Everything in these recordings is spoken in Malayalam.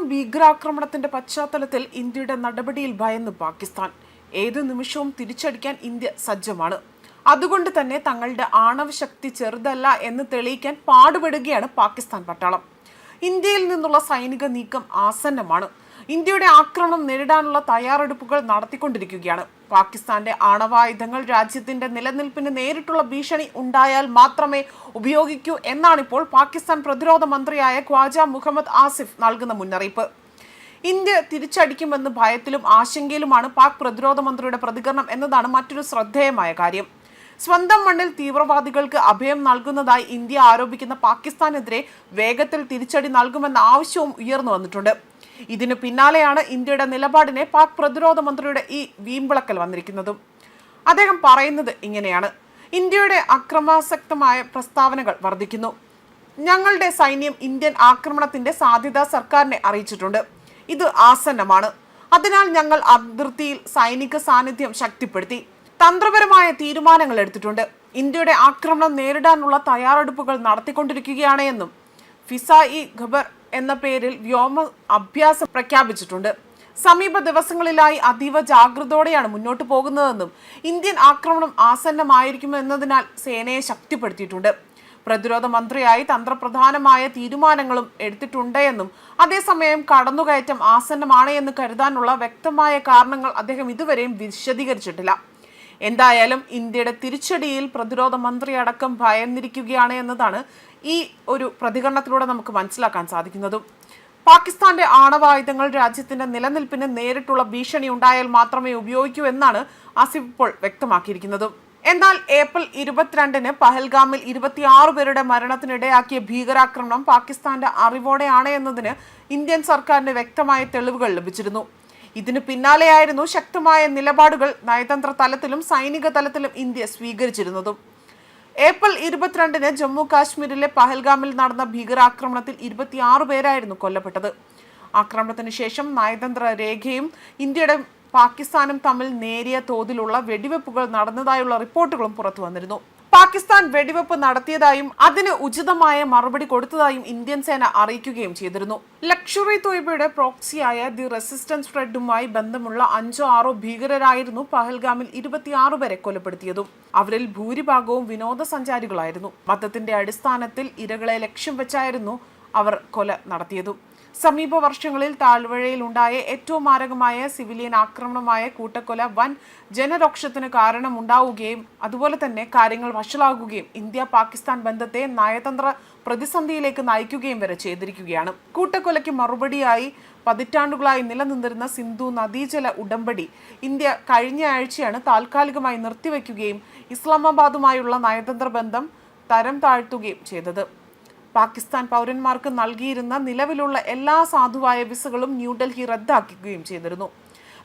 പഹൽഗാം ഭീകരാക്രമണത്തിന്റെ പശ്ചാത്തലത്തിൽ ഇന്ത്യയുടെ നടപടിയിൽ ഭയന്ന് പാകിസ്ഥാൻ. ഏത് നിമിഷവും തിരിച്ചടിക്കാൻ ഇന്ത്യ സജ്ജമാണ്. അതുകൊണ്ട് തന്നെ തങ്ങളുടെ ആണവശക്തി ചെറുതല്ല എന്ന് തെളിയിക്കാൻ പാടുപെടുകയാണ് പാകിസ്ഥാൻ പട്ടാളം. ഇന്ത്യയിൽ നിന്നുള്ള സൈനിക നീക്കം ആസന്നമാണ്. ഇന്ത്യയുടെ ആക്രമണം നേരിടാനുള്ള തയ്യാറെടുപ്പുകൾ നടത്തിക്കൊണ്ടിരിക്കുകയാണ്. പാകിസ്ഥാന്റെ ആണവായുധങ്ങൾ രാജ്യത്തിന്റെ നിലനിൽപ്പിന് നേരിട്ടുള്ള ഭീഷണി ഉണ്ടായാൽ മാത്രമേ ഉപയോഗിക്കൂ എന്നാണിപ്പോൾ പാകിസ്ഥാൻ പ്രതിരോധ മന്ത്രിയായ ഖ്വാജ മുഹമ്മദ് ആസിഫ് നൽകുന്ന മുന്നറിയിപ്പ്. ഇന്ത്യ തിരിച്ചടിക്കുമെന്ന് ഭയത്തിലും ആശങ്കയിലുമാണ് പാക് പ്രതിരോധ മന്ത്രിയുടെ പ്രതികരണം എന്നതാണ് മറ്റൊരു ശ്രദ്ധേയമായ കാര്യം. സ്വന്തം മണ്ണിൽ തീവ്രവാദികൾക്ക് അഭയം നൽകുന്നതായി ഇന്ത്യ ആരോപിക്കുന്ന പാകിസ്ഥാനെതിരെ വേഗത്തിൽ തിരിച്ചടി നൽകുമെന്ന ആവശ്യവും ഉയർന്നു വന്നിട്ടുണ്ട്. ഇതിനു പിന്നാലെയാണ് ഇന്ത്യയുടെ നിലപാടിനെ പാക് പ്രതിരോധ മന്ത്രിയുടെ ഈ വീമ്പിളക്കൽ വന്നിരിക്കുന്നതും. അദ്ദേഹം പറയുന്നത് ഇങ്ങനെയാണ്. ഇന്ത്യയുടെ അക്രമാസക്തമായ പ്രസ്താവനകൾ വർദ്ധിക്കുന്നു. ഞങ്ങളുടെ സൈന്യം ഇന്ത്യൻ ആക്രമണത്തിന്റെ സാധ്യത സർക്കാരിനെ അറിയിച്ചിട്ടുണ്ട്. ഇത് ആസന്നമാണ്. അതിനാൽ ഞങ്ങൾ അതിർത്തിയിൽ സൈനിക സാന്നിധ്യം ശക്തിപ്പെടുത്തി. തന്ത്രപരമായ തീരുമാനങ്ങൾ എടുത്തിട്ടുണ്ട്. ഇന്ത്യയുടെ ആക്രമണം നേരിടാനുള്ള തയ്യാറെടുപ്പുകൾ നടത്തിക്കൊണ്ടിരിക്കുകയാണ് എന്നും ഫിസ ഇ ഖബർ എന്ന പേരിൽ വ്യോമ അഭ്യാസം പ്രഖ്യാപിച്ചിട്ടുണ്ട്. സമീപ ദിവസങ്ങളിലായി അതീവ ജാഗ്രതയോടെയാണ് മുന്നോട്ട് പോകുന്നതെന്നും ഇന്ത്യൻ ആക്രമണം ആസന്നമായിരിക്കുമെന്നതിനാൽ സേനയെ ശക്തിപ്പെടുത്തിയിട്ടുണ്ട്. പ്രതിരോധ മന്ത്രിയായി തന്ത്രപ്രധാനമായ തീരുമാനങ്ങളും എടുത്തിട്ടുണ്ട് എന്നും അതേസമയം കടന്നുകയറ്റം ആസന്നമാണ് എന്ന് കരുതാനുള്ള വ്യക്തമായ കാരണങ്ങൾ അദ്ദേഹം ഇതുവരെയും വിശദീകരിച്ചിട്ടില്ല. എന്തായാലും ഇന്ത്യയുടെ തിരിച്ചടിയിൽ പ്രതിരോധ മന്ത്രി അടക്കം ഭയന്നിരിക്കുകയാണ് എന്നതാണ് ഈ ഒരു പ്രതികരണത്തിലൂടെ നമുക്ക് മനസ്സിലാക്കാൻ സാധിക്കുന്നതും. പാകിസ്ഥാന്റെ ആണവായുധങ്ങൾ രാജ്യത്തിന്റെ നിലനിൽപ്പിന് നേരിട്ടുള്ള ഭീഷണി ഉണ്ടായാൽ മാത്രമേ ഉപയോഗിക്കൂ എന്നാണ് ആസിഫ് ഇപ്പോൾ വ്യക്തമാക്കിയിരിക്കുന്നത്. എന്നാൽ ഏപ്രിൽ ഇരുപത്തിരണ്ടിന് പഹൽഗാമിൽ ഇരുപത്തിയാറ് പേരുടെ മരണത്തിനിടയാക്കിയ ഭീകരാക്രമണം പാകിസ്ഥാന്റെ അറിവോടെയാണ് എന്നതിന് ഇന്ത്യൻ സർക്കാരിന് വ്യക്തമായ തെളിവുകൾ ലഭിച്ചിരുന്നു. ഇതിനു പിന്നാലെയായിരുന്നു ശക്തമായ നിലപാടുകൾ നയതന്ത്ര തലത്തിലും സൈനിക തലത്തിലും ഇന്ത്യ സ്വീകരിച്ചിരുന്നതും. ഏപ്രിൽ ഇരുപത്തിരണ്ടിന് ജമ്മു കാശ്മീരിലെ പഹൽഗാമിൽ നടന്ന ഭീകരാക്രമണത്തിൽ ഇരുപത്തിയാറ് പേരായിരുന്നു കൊല്ലപ്പെട്ടത്. ആക്രമണത്തിന് ശേഷം നയതന്ത്ര രേഖയും ഇന്ത്യയുടെ പാകിസ്ഥാനും തമ്മിൽ നേരിയ തോതിലുള്ള വെടിവെപ്പുകൾ നടന്നതായുള്ള റിപ്പോർട്ടുകളും പുറത്തു വന്നിരുന്നു പാകിസ്ഥാൻ വെടിവെപ്പ് നടത്തിയതായും അതിന് ഉചിതമായ മറുപടി കൊടുത്തതായും ഇന്ത്യൻ സേന അറിയിക്കുകയും ചെയ്തിരുന്നു. ലക്ഷറി തോയ്ബയുടെ പ്രോക്സിയായ ദി റെസിസ്റ്റൻസ് ഫ്രണ്ടുമായി ബന്ധമുള്ള അഞ്ചോ ആറോ ഭീകരരായിരുന്നു പഹൽഗാമിൽ ഇരുപത്തിയാറ് പേരെ കൊലപ്പെടുത്തിയതും. അവരിൽ ഭൂരിഭാഗവും വിനോദസഞ്ചാരികളായിരുന്നു. മതത്തിന്റെ അടിസ്ഥാനത്തിൽ ഇരകളെ ലക്ഷ്യം വെച്ചായിരുന്നു അവർ കൊല നടത്തിയതും. സമീപ വർഷങ്ങളിൽ താഴ്വരയിൽ ഉണ്ടായ ഏറ്റവും മാരകമായ സിവിലിയൻ ആക്രമണമായ കൂട്ടക്കൊല വൻ ജനരോക്ഷത്തിന് കാരണമുണ്ടാവുകയും അതുപോലെ തന്നെ കാര്യങ്ങൾ വഷളാകുകയും ഇന്ത്യ പാകിസ്ഥാൻ ബന്ധത്തെ നയതന്ത്ര പ്രതിസന്ധിയിലേക്ക് നയിക്കുകയും വരെ ചെയ്തിരിക്കുകയാണ്. കൂട്ടക്കൊലയ്ക്ക് മറുപടിയായി പതിറ്റാണ്ടുകളായി നിലനിന്നിരുന്ന സിന്ധു നദീജല ഉടമ്പടി ഇന്ത്യ കഴിഞ്ഞ ആഴ്ചയാണ് താൽക്കാലികമായി നിർത്തിവെക്കുകയും ഇസ്ലാമാബാദുമായുള്ള നയതന്ത്ര ബന്ധം തരം താഴ്ത്തുകയും ചെയ്തത്. പാകിസ്ഥാൻ പൗരന്മാർക്ക് നൽകിയിരുന്ന നിലവിലുള്ള എല്ലാ സാധുവായ വിസകളും ന്യൂഡൽഹി റദ്ദാക്കുകയും ചെയ്തിരുന്നു.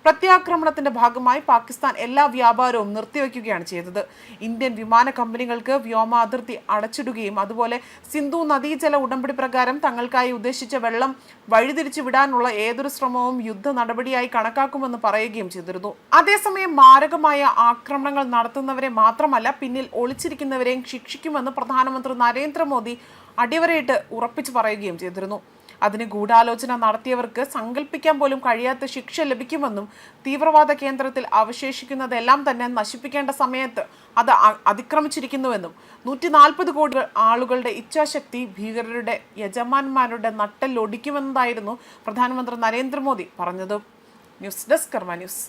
പ്രത്യാക്രമണത്തിന്റെ ഭാഗമായി പാകിസ്ഥാൻ എല്ലാ വ്യാപാരവും നിർത്തിവെക്കുകയാണ് ചെയ്തത്. ഇന്ത്യൻ വിമാന കമ്പനികൾക്ക് വ്യോമ അതിർത്തി അടച്ചിടുകയും അതുപോലെ സിന്ധു നദീജല ഉടമ്പടി പ്രകാരം തങ്ങൾക്കായി ഉദ്ദേശിച്ച വെള്ളം വഴിതിരിച്ചു വിടാനുള്ള ഏതൊരു ശ്രമവും യുദ്ധ നടപടിയായി കണക്കാക്കുമെന്ന് പറയുകയും ചെയ്തിരുന്നു. അതേസമയം മാരകമായ ആക്രമണങ്ങൾ നടത്തുന്നവരെ മാത്രമല്ല പിന്നിൽ ഒളിച്ചിരിക്കുന്നവരെയും ശിക്ഷിക്കുമെന്ന് പ്രധാനമന്ത്രി നരേന്ദ്രമോദി അടിവരയിട്ട് ഉറപ്പിച്ചു പറയുകയും ചെയ്തിരുന്നു. അതിന് ഗൂഢാലോചന നടത്തിയവർക്ക് സങ്കല്പിക്കാൻ പോലും കഴിയാത്ത ശിക്ഷ ലഭിക്കുമെന്നും തീവ്രവാദ കേന്ദ്രത്തിൽ അവശേഷിക്കുന്നതെല്ലാം തന്നെ നശിപ്പിക്കേണ്ട സമയത്ത് അത് അതിക്രമിച്ചിരിക്കുന്നുവെന്നും നൂറ്റി നാൽപ്പത് കോടി ആളുകളുടെ ഇച്ഛാശക്തി ഭീകരരുടെ യജമാന്മാരുടെ നട്ടെല്ലൊടിക്കുമെന്നതായിരുന്നു പ്രധാനമന്ത്രി നരേന്ദ്രമോദി പറഞ്ഞത്. News desk Karma news.